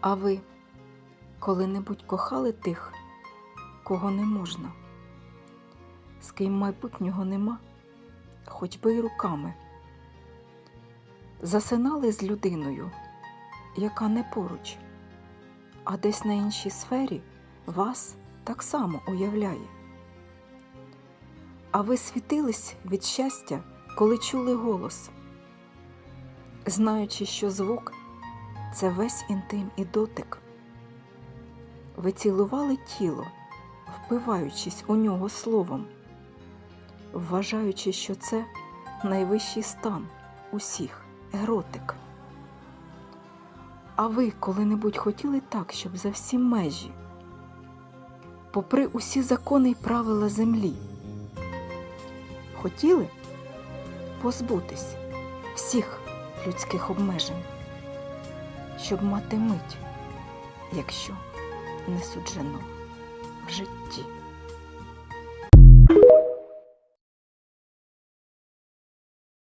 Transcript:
А ви коли-небудь кохали тих, кого не можна, з ким майбутнього нема, хоч би й руками. Засинали з людиною, яка не поруч, а десь на іншій сфері вас так само уявляє. А ви світились від щастя, коли чули голос, знаючи, що звук це весь інтим і дотик. Ви цілували тіло, впиваючись у нього словом, вважаючи, що це найвищий стан усіх еротик. А ви коли-небудь хотіли так, щоб за всі межі, попри усі закони й правила землі, хотіли позбутись всіх людських обмежень, щоб мати мить, якщо не суджено в житті.